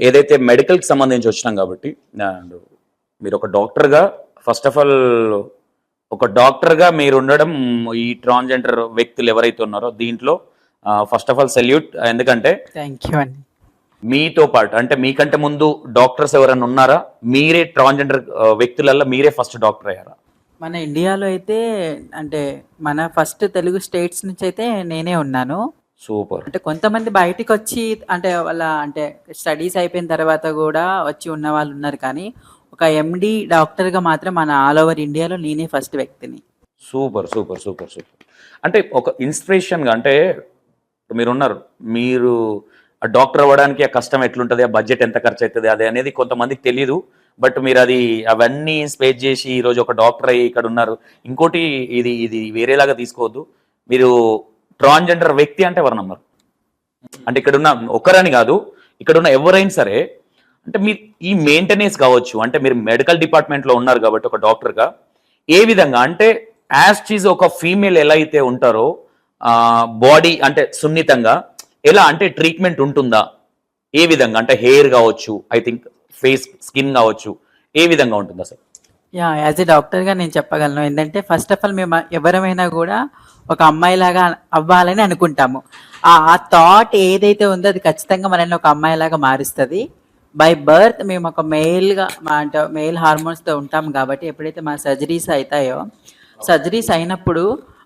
ఏదైతే మెడికల్కి సంబంధించి వచ్చినాం కాబట్టి మీరు ఒక డాక్టర్గా ఫస్ట్ ఆఫ్ ఆల్ ఒక డాక్టర్గా మీరు ఉండడం ఈ ట్రాన్స్జెండర్ వ్యక్తులు ఎవరైతే ఉన్నారో దీంట్లో ఫస్ట్ ఆఫ్ ఆల్ సెల్యూట్ ఎందుకంటే థ్యాంక్ యూ అండి మీతో పాటు అంటే మీకంటే ముందు డాక్టర్స్ ఎవరైనా ఉన్నారా? మీరే ట్రాన్స్జెండర్ వ్యక్తులల్లో మీరే ఫస్ట్ డాక్టర్ అయ్యారా? మన ఇండియాలో అయితే అంటే మన ఫస్ట్ తెలుగు స్టేట్స్ నుంచి అయితే నేనే ఉన్నాను. సూపర్. అంటే కొంతమంది బయటికి వచ్చి అంటే వాళ్ళ అంటే స్టడీస్ అయిపోయిన తర్వాత కూడా వచ్చి ఉన్న వాళ్ళు ఉన్నారు కానీ ఒక ఎండి డాక్టర్గా మాత్రం మన ఆల్ ఓవర్ ఇండియాలో నేనే ఫస్ట్ వ్యక్తిని. Super super super super. అంటే ఒక ఇన్స్పిరేషన్గా అంటే మీరు ఉన్నారు మీరు డాక్టర్ అవ్వడానికి ఆ కష్టం ఎట్లుంటుంది ఆ బడ్జెట్ ఎంత ఖర్చు అవుతుంది అది అనేది కొంతమందికి తెలియదు బట్ మీరు అది అవన్నీ స్పేస్ చేసి ఈరోజు ఒక డాక్టర్ అయ్యి ఇక్కడ ఉన్నారు. ఇంకోటి ఇది ఇది వేరేలాగా తీసుకోవద్దు. మీరు ట్రాన్స్జెండర్ వ్యక్తి అంటే ఎవరు నమ్మరు? అంటే ఇక్కడ ఉన్న ఒక్కరని కాదు ఇక్కడ ఉన్న ఎవరైనా సరే అంటే మీ ఈ మెయింటెనెన్స్ కావచ్చు అంటే మీరు మెడికల్ డిపార్ట్మెంట్లో ఉన్నారు కాబట్టి ఒక డాక్టర్గా ఏ విధంగా? అంటే యాజ్ చీజ్ ఒక ఫీమేల్ ఎలా అయితే ఉంటారో బాడీ అంటే సున్నితంగా ఎలా అంటే ట్రీట్మెంట్ ఉంటుందా? ఏ విధంగా? అంటే హెయిర్ కావచ్చు ఐ థింక్ ఫేస్ స్కిన్ కావచ్చు ఏ విధంగా ఉంటుందా సార్ యా యాజ్ ఎ డాక్టర్గా నేను చెప్పగలను. ఏంటంటే ఫస్ట్ ఆఫ్ ఆల్ మేము ఎవరమైనా కూడా ఒక అమ్మాయిలాగా అవ్వాలని అనుకుంటాము. ఆ థాట్ ఏదైతే ఉందో అది ఖచ్చితంగా మనల్ని ఒక అమ్మాయిలాగా మారుస్తుంది. బై బర్త్ మేము ఒక మేల్గా మా అంటే మెయిల్ హార్మోన్స్తో ఉంటాం కాబట్టి ఎప్పుడైతే మా సర్జరీస్ అవుతాయో సర్జరీస్ అయినప్పుడు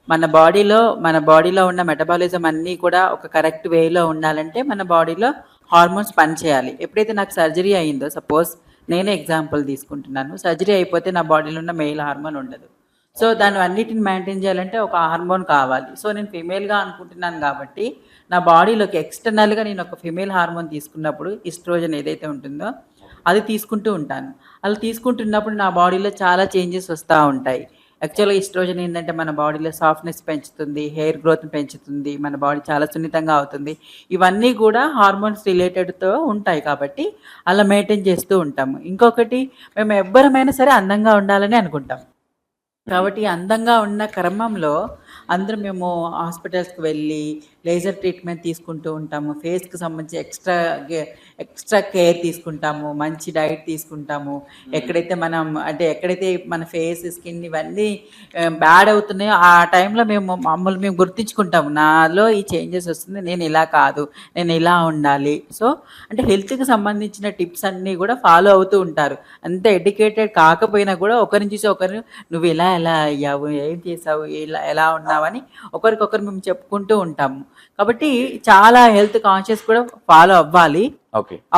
మన బాడీలో మన బాడీలో ఉన్న మెటబాలిజం అన్నీ కూడా ఒక కరెక్ట్ వేలో ఉండాలంటే మన బాడీలో హార్మోన్స్ పనిచేయాలి. ఎప్పుడైతే నాకు సర్జరీ అయిందో సపోజ్ నేనే ఎగ్జాంపుల్ తీసుకుంటున్నాను. సర్జరీ అయిపోతే నా బాడీలో ఉన్న మెయిల్ హార్మోన్ ఉండదు. సో దాన్ని అన్నిటిని మెయింటైన్ చేయాలంటే ఒక హార్మోన్ కావాలి. సో నేను ఫిమేల్గా అనుకుంటున్నాను కాబట్టి నా బాడీలోకి ఎక్స్టర్నల్గా నేను ఒక ఫిమేల్ హార్మోన్ తీసుకున్నప్పుడు ఇస్ట్రోజన్ ఏదైతే ఉంటుందో అది తీసుకుంటూ ఉంటాను. అలా తీసుకుంటున్నప్పుడు నా బాడీలో చాలా చేంజెస్ వస్తూ ఉంటాయి. యాక్చువల్గా ఈస్ట్రోజన్ ఏంటంటే మన బాడీలో సాఫ్ట్నెస్ పెంచుతుంది హెయిర్ గ్రోత్ పెంచుతుంది మన బాడీ చాలా సున్నితంగా అవుతుంది. ఇవన్నీ కూడా హార్మోన్స్ రిలేటెడ్తో ఉంటాయి కాబట్టి అలా మెయింటైన్ చేస్తూ ఉంటాము ఇంకొకటి మేము ఎవ్వరమైనా సరే అందంగా ఉండాలని అనుకుంటాం. కాబట్టి అందంగా ఉన్న క్రమంలో అందరూ మేము హాస్పిటల్స్కి వెళ్ళి లేజర్ ట్రీట్మెంట్ తీసుకుంటూ ఉంటాము. ఫేస్కి సంబంధించి ఎక్స్ట్రా ఎక్స్ట్రా కేర్ తీసుకుంటాము మంచి డైట్ తీసుకుంటాము. ఎక్కడైతే మనం అంటే ఎక్కడైతే మన ఫేస్ స్కిన్ ఇవన్నీ బ్యాడ్ అవుతున్నాయో ఆ టైంలో మేము మమ్మల్ని మేము గుర్తించుకుంటాము. నాలో ఈ చేంజెస్ వస్తుంది నేను ఇలా కాదు నేను ఇలా ఉండాలి. సో అంటే హెల్త్కి సంబంధించిన టిప్స్ అన్నీ కూడా ఫాలో అవుతూ ఉంటారు. అంత ఎడ్యుకేటెడ్ కాకపోయినా కూడా ఒకరిని చూసి ఒకరు నువ్వు ఇలా ఎలా అయ్యావు ఏం చేసావు ఇలా ఎలా ఉన్నావని ఒకరికొకరు మేము చెప్పుకుంటూ ఉంటాము. కాబట్టి చాలా హెల్త్ కాన్షియస్ కూడా ఫాలో అవ్వాలి.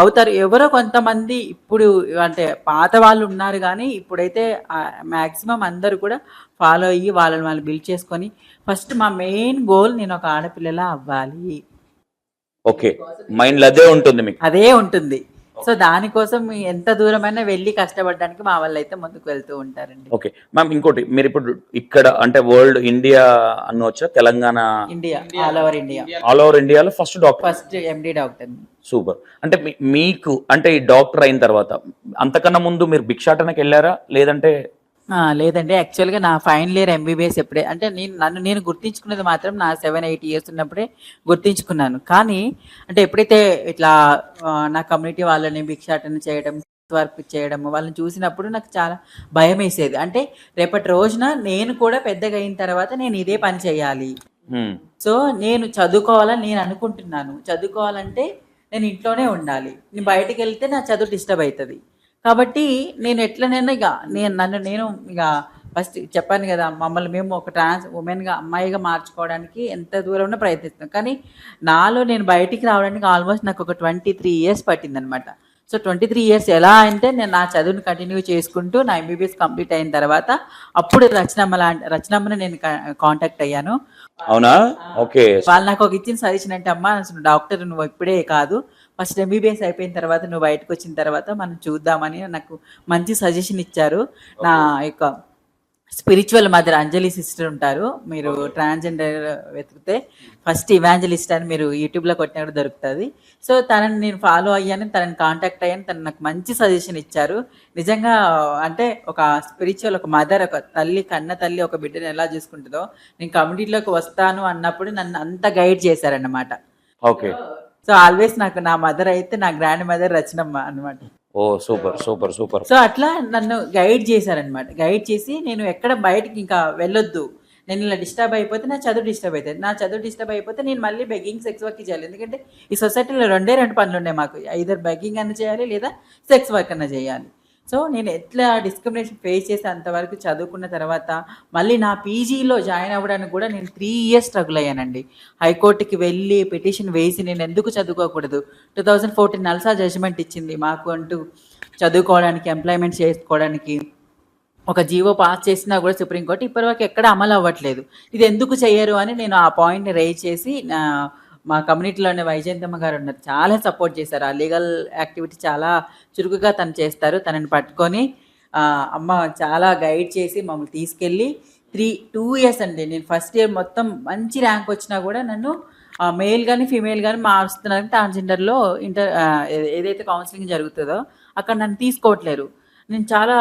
అవుతారు. ఎవరో కొంతమంది ఇప్పుడు అంటే పాత వాళ్ళు ఉన్నారు కానీ ఇప్పుడైతే మ్యాక్సిమం అందరూ కూడా ఫాలో అయ్యి వాళ్ళని వాళ్ళు బిల్డ్ చేసుకొని ఫస్ట్ మా మెయిన్ గోల్ నేను ఒక ఆడపిల్లలా అవ్వాలి. ఓకే. మైండ్లో అదే ఉంటుంది అదే ఉంటుంది. సో దానికోసం ఎంత దూరమైనా వెళ్ళి కష్టపడడానికి మా వాళ్ళు అయితే ముందుకు వెళ్తూ ఉంటారండి. ఓకే మ్యామ్ ఇంకోటి మీరు ఇప్పుడు ఇక్కడ అంటే world India అనవచ్చా Telangana? India all over India all over ఇండియాలో first doctor first MD doctor super అంటే మీకు అంటే ఈ డాక్టర్ అయిన తర్వాత అంతకన్నా ముందు మీరు భిక్షాటనకి వెళ్ళారా? లేదంటే లేదండి. యాక్చువల్గా నా ఫైనల్ ఇయర్ ఎంబీబీఎస్ ఎప్పుడే అంటే నేను నన్ను నేను గుర్తించుకున్నది మాత్రం నా సెవెన్ ఎయిట్ ఇయర్స్ ఉన్నప్పుడే గుర్తించుకున్నాను. కానీ అంటే ఎప్పుడైతే ఇట్లా నా కమ్యూనిటీ వాళ్ళని భిక్షాటన చేయడం వర్క్ చేయడం వాళ్ళని చూసినప్పుడు నాకు చాలా భయం వేసేది అంటే రేపటి రోజున నేను కూడా పెద్దగా అయిన తర్వాత నేను ఇదే పని చేయాలి. సో నేను చదువుకోవాలని నేను అనుకుంటున్నాను. చదువుకోవాలంటే నేను ఇంట్లోనే ఉండాలి. నేను బయటికి వెళ్తే నా చదువు డిస్టర్బ్ అవుతుంది. కాబట్టి నేను ఎట్లనైనా ఇక నేను నన్ను నేను ఇక ఫస్ట్ చెప్పాను కదా మమ్మల్ని మేము ఒక ట్రాన్స్ ఉమెన్గా అమ్మాయిగా మార్చుకోవడానికి ఎంత దూరంలో ప్రయత్నిస్తున్నాం. కానీ నాలో నేను బయటికి రావడానికి ఆల్మోస్ట్ నాకు ఒక ట్వంటీ త్రీ ఇయర్స్ పట్టిందనమాట సో ట్వంటీ త్రీ ఇయర్స్ ఎలా అంటే నేను నా చదువుని కంటిన్యూ చేసుకుంటూ నా ఎంబీబీఎస్ కంప్లీట్ అయిన తర్వాత అప్పుడు రచనమ్మ లాంటి రచనమ్మని నేను కాంటాక్ట్ అయ్యాను. అవునా? ఓకే. వాళ్ళు నాకు ఒక ఇచ్చిన సజెషన్ అంటే అమ్మా అసలు డాక్టర్ నువ్వు ఇప్పుడే కాదు ఫస్ట్ ఎంబీబీఎస్ అయిపోయిన తర్వాత నువ్వు బయటకు వచ్చిన తర్వాత మనం చూద్దామని నాకు మంచి సజెషన్ ఇచ్చారు. నా యొక్క స్పిరిచువల్ మదర్ అంజలి సిస్టర్ ఉంటారు. మీరు ట్రాన్స్జెండర్ వెతికితే ఫస్ట్ ఇవాంజలిస్ట్ అని మీరు యూట్యూబ్లో కొట్టినప్పుడు దొరుకుతుంది. సో తనని నేను ఫాలో అయ్యాను తనని కాంటాక్ట్ అయ్యాను తను నాకు మంచి సజెషన్ ఇచ్చారు. నిజంగా అంటే ఒక స్పిరిచువల్ ఒక మదర్ ఒక తల్లి కన్న తల్లి ఒక బిడ్డని ఎలా చూసుకుంటుందో నేను కమ్యూనిటీలోకి వస్తాను అన్నప్పుడు నన్ను అంత గైడ్ చేశారన్నమాట. ఓకే సో ఆల్వేస్ నాకు నా మదర్ అయితే నా గ్రాండ్ మదర్ రచనమ్మ అనమాట ఓ సూపర్ సూపర్ సూపర్. సో అట్లా నన్ను గైడ్ చేశారనమాట గైడ్ చేసి నేను ఎక్కడ బయటికి ఇంకా వెళ్ళొద్దు. నేను ఇలా డిస్టర్బ్ అయిపోతే నా చదువు డిస్టర్బ్ అవుతుంది నా చదువు డిస్టర్బ్ అయిపోతే నేను మళ్ళీ బెగ్గింగ్ సెక్స్ వర్క్ చేయాలి. ఎందుకంటే ఈ సొసైటీలో రెండే రెండు పనులు ఉన్నాయి మాకు. ఐదర్ బెగ్గింగ్ అన్న చేయాలి లేదా సెక్స్ వర్క్ అన్న చేయాలి. సో నేను ఎట్లా డిస్క్రిమినేషన్ ఫేస్ చేసి అంతవరకు చదువుకున్న తర్వాత మళ్ళీ నా పీజీలో జాయిన్ అవ్వడానికి కూడా నేను త్రీ ఇయర్స్ స్ట్రగుల్ అయ్యానండి. హైకోర్టుకి వెళ్ళి పిటిషన్ వేసి నేను ఎందుకు చదువుకోకూడదు? Two thousand fourteen NALSA judgment ఇచ్చింది మాకు అంటూ చదువుకోవడానికి ఎంప్లాయ్మెంట్ చేసుకోవడానికి. ఒక జీవో పాస్ చేసినా కూడా సుప్రీంకోర్టు ఇప్పటివరకు ఎక్కడ అమలు అవ్వట్లేదు. ఇది ఎందుకు చేయరు అని నేను ఆ పాయింట్ని రేజ్ చేసి నా మా కమ్యూనిటీలోనే వైజయంతమ్మ గారు ఉన్నారు. చాలా సపోర్ట్ చేశారు. ఆ లీగల్ యాక్టివిటీ చాలా చురుకుగా తను చేస్తారు. తనని పట్టుకొని అమ్మ చాలా గైడ్ చేసి మమ్మల్ని తీసుకెళ్ళి త్రీ టూ ఇయర్స్ అండి. నేను ఫస్ట్ ఇయర్ మొత్తం మంచి ర్యాంక్ వచ్చినా కూడా నన్ను మేల్ కానీ ఫీమేల్ కానీ మారుస్తున్నారు ట్రాన్స్జెండర్లో ఇంటర్ ఏదైతే కౌన్సిలింగ్ జరుగుతుందో అక్కడ నన్ను తీసుకోవట్లేరు. నేను చాలా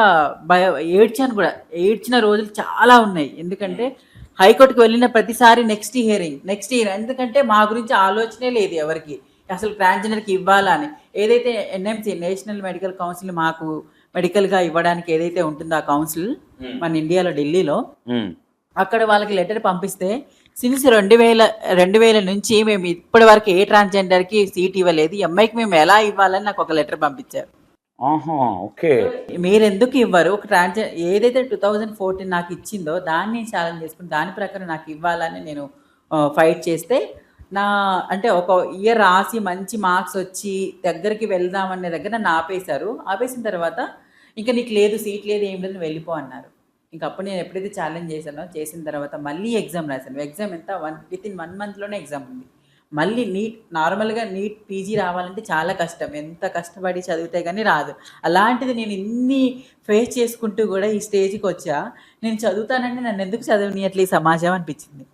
భయ ఏడ్చాను కూడా. ఏడ్చిన రోజులు చాలా ఉన్నాయి. ఎందుకంటే హైకోర్టుకి వెళ్ళిన ప్రతిసారి నెక్స్ట్ హియరింగ్ నెక్స్ట్ ఇయర్ ఎందుకంటే మా గురించి ఆలోచనే లేదు ఎవరికి. అసలు ట్రాన్స్జెండర్కి ఇవ్వాలా అని. ఏదైతే ఎన్ఎంసి నేషనల్ మెడికల్ కౌన్సిల్ మాకు మెడికల్గా ఇవ్వడానికి ఏదైతే ఉంటుందో ఆ కౌన్సిల్ మన ఇండియాలో ఢిల్లీలో. అక్కడ వాళ్ళకి లెటర్ పంపిస్తే సిన్స్ రెండు వేల రెండు వేల నుంచి మేము ఇప్పటి వరకు ఏ ట్రాన్స్జెండర్కి సీట్ ఇవ్వలేదు. అమ్మాయికి మేము ఎలా ఇవ్వాలని నాకు ఒక లెటర్ పంపించారు. ఆహా ఓకే. మీరు ఎందుకు ఇవ్వరు? ఒక ట్రాన్స్ ఏదైతే టూ థౌజండ్ ఫోర్టీన్ నాకు ఇచ్చిందో దాన్ని ఛాలెంజ్ చేసుకుని దాని ప్రకారం నాకు ఇవ్వాలని నేను ఫైట్ చేస్తే నా అంటే ఒక ఇయర్ రాసి మంచి మార్క్స్ వచ్చి దగ్గరికి వెళ్దామనే దగ్గర నన్ను ఆపేశారు. ఆపేసిన తర్వాత ఇంకా నీకు లేదు సీట్ లేదు ఏం లేదు వెళ్ళిపో అన్నారు. ఇంకా అప్పుడు నేను ఎప్పుడైతే ఛాలెంజ్ చేశానో చేసిన తర్వాత మళ్ళీ ఎగ్జామ్ రాశాను. ఎగ్జామ్ ఎంత? వన్ విత్ ఇన్ వన్ మంత్లోనే ఎగ్జామ్ ఉంది. మళ్ళీ నీట్ నార్మల్గా నీట్ పీజీ రావాలంటే చాలా కష్టం. ఎంత కష్టపడి చదివితే కానీ రాదు. అలాంటిది నేను ఇన్ని ఫేస్ చేసుకుంటూ కూడా ఈ స్టేజ్కి వచ్చా. నేను చదువుతానంటే నన్ను ఎందుకు చదవనియట్లే ఈ సమాజం అనిపించింది.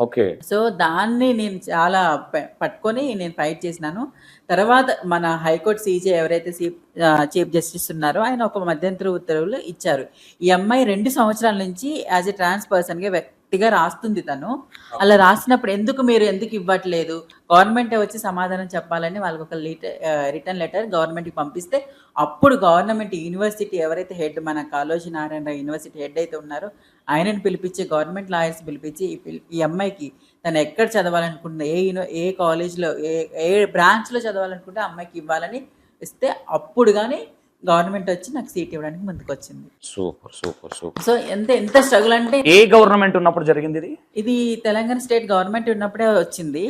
ఓకే. సో దాన్ని నేను చాలా పట్టుకొని నేను ఫైట్ చేసినాను. తర్వాత మన హైకోర్టు సీజే ఎవరైతే చీఫ్ చీఫ్ జస్టిస్ ఉన్నారో ఆయన ఒక మధ్యంతర ఉత్తర్వులు ఇచ్చారు. ఈ అమ్మాయి రెండు సంవత్సరాల నుంచి యాజ్ ఎ ట్రాన్స్ పర్సన్గా వ్యక్తిగా రాస్తుంది తను. అలా రాసినప్పుడు ఎందుకు మీరు ఎందుకు ఇవ్వట్లేదు? గవర్నమెంటే వచ్చి సమాధానం చెప్పాలని వాళ్ళకి ఒక రిటర్న్ లెటర్ గవర్నమెంట్కి పంపిస్తే అప్పుడు గవర్నమెంట్ యూనివర్సిటీ ఎవరైతే హెడ్ మన కాళోజీ నారాయణ యూనివర్సిటీ హెడ్ అయితే ఉన్నారో ఆయనను పిలిపించి గవర్నమెంట్ లాయర్స్ పిలిపించి ఈ అమ్మాయికి తను ఎక్కడ చదవాలనుకుంటుందో ఏ యూని ఏ కాలేజ్లో ఏ ఏ బ్రాంచ్లో చదవాలనుకుంటే అమ్మాయికి ఇవ్వాలని ఇస్తే అప్పుడు కానీ గవర్నమెంట్ వచ్చి నాకు సీట్ ఇవ్వడానికి ముందుకు వచ్చింది సూపర్ సూపర్ సూపర్. సో ఎంత ఎంత స్ట్రగుల్ అంటే ఏ గవర్నమెంట్ ఉన్నప్పుడు జరిగింది ఇది? ఇది తెలంగాణ స్టేట్ గవర్నమెంట్ ఉన్నప్పుడే వచ్చింది.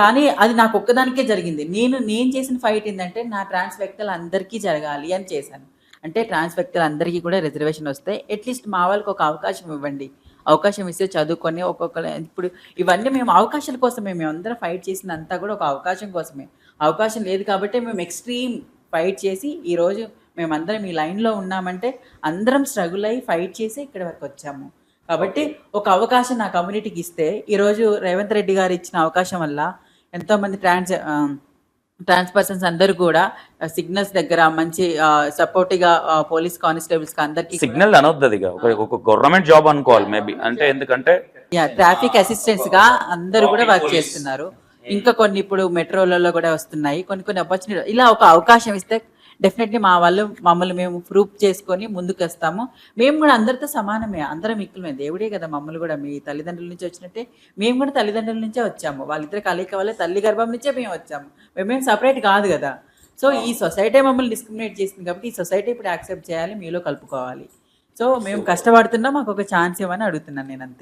కానీ అది నాకు ఒక్కదానికే జరిగింది. నేను నేను చేసిన ఫైట్ ఏంటంటే నా ట్రాన్స్ వ్యక్తులు అందరికీ జరగాలి అని చేశాను. అంటే ట్రాన్స్ వ్యక్తులు అందరికీ కూడా రిజర్వేషన్ వస్తే అట్లీస్ట్ మా వాళ్ళకి ఒక అవకాశం ఇవ్వండి. అవకాశం ఇస్తే చదువుకొని ఒక్కొక్కరు ఇప్పుడు ఇవన్నీ మేము అవకాశాల కోసమే మేము అందరం ఫైట్ చేసిందంతా కూడా ఒక అవకాశం కోసమే. అవకాశం లేదు కాబట్టి మేము ఎక్స్ట్రీమ్ ఫైట్ చేసి ఈరోజు మేమందరం ఈ లైన్లో ఉన్నామంటే అందరం స్ట్రగుల్ అయ్యి ఫైట్ చేసి ఇక్కడ వరకు వచ్చాము. కాబట్టి ఒక అవకాశం నా కమ్యూనిటీకి ఇస్తే ఈరోజు రేవంత్ రెడ్డి గారు ఇచ్చిన అవకాశం వల్ల ఎంతోమంది ట్రాన్స్ ట్రాన్స్ పర్సన్స్ అందరూ కూడా సిగ్నల్స్ దగ్గర మంచి సపోర్టివ్గా పోలీస్ కానిస్టేబుల్స్కి అందరికీ సిగ్నల్ అనొద్దు. ఒక గవర్నమెంట్ జాబ్ అనుకోవాలి మేబీ అంటే ఎందుకంటే ట్రాఫిక్ అసిస్టెంట్స్గా అందరూ కూడా వర్క్ చేస్తున్నారు. ఇంకా కొన్ని ఇప్పుడు మెట్రోలలో కూడా వస్తున్నాయి. కొన్ని కొన్ని ఆపర్చునిటీ ఇలా ఒక అవకాశం ఇస్తే డెఫినెట్లీ మా వాళ్ళు మమ్మల్ని మేము ప్రూఫ్ చేసుకొని ముందుకు వస్తాము మేము కూడా అందరితో సమానమే. అందరం ఈక్వలమే దేవుడే కదా మమ్మల్ని కూడా. మీ తల్లిదండ్రుల నుంచి వచ్చినట్టే మేము కూడా తల్లిదండ్రుల నుంచే వచ్చాము. వాళ్ళిద్దరు కలయిక వల్ల తల్లి గర్భం నుంచే మేము వచ్చాము. మేమేం సపరేట్ కాదు కదా. సో ఈ సొసైటీ మమ్మల్ని డిస్క్రిమినేట్ చేసింది కాబట్టి ఈ సొసైటీ ఇప్పుడు యాక్సెప్ట్ చేయాలి మీలో కలుపుకోవాలి. సో మేము కష్టపడుతున్నా మాకు ఒక ఛాన్స్ ఇవ్వని అడుగుతున్నాను నేను అంతే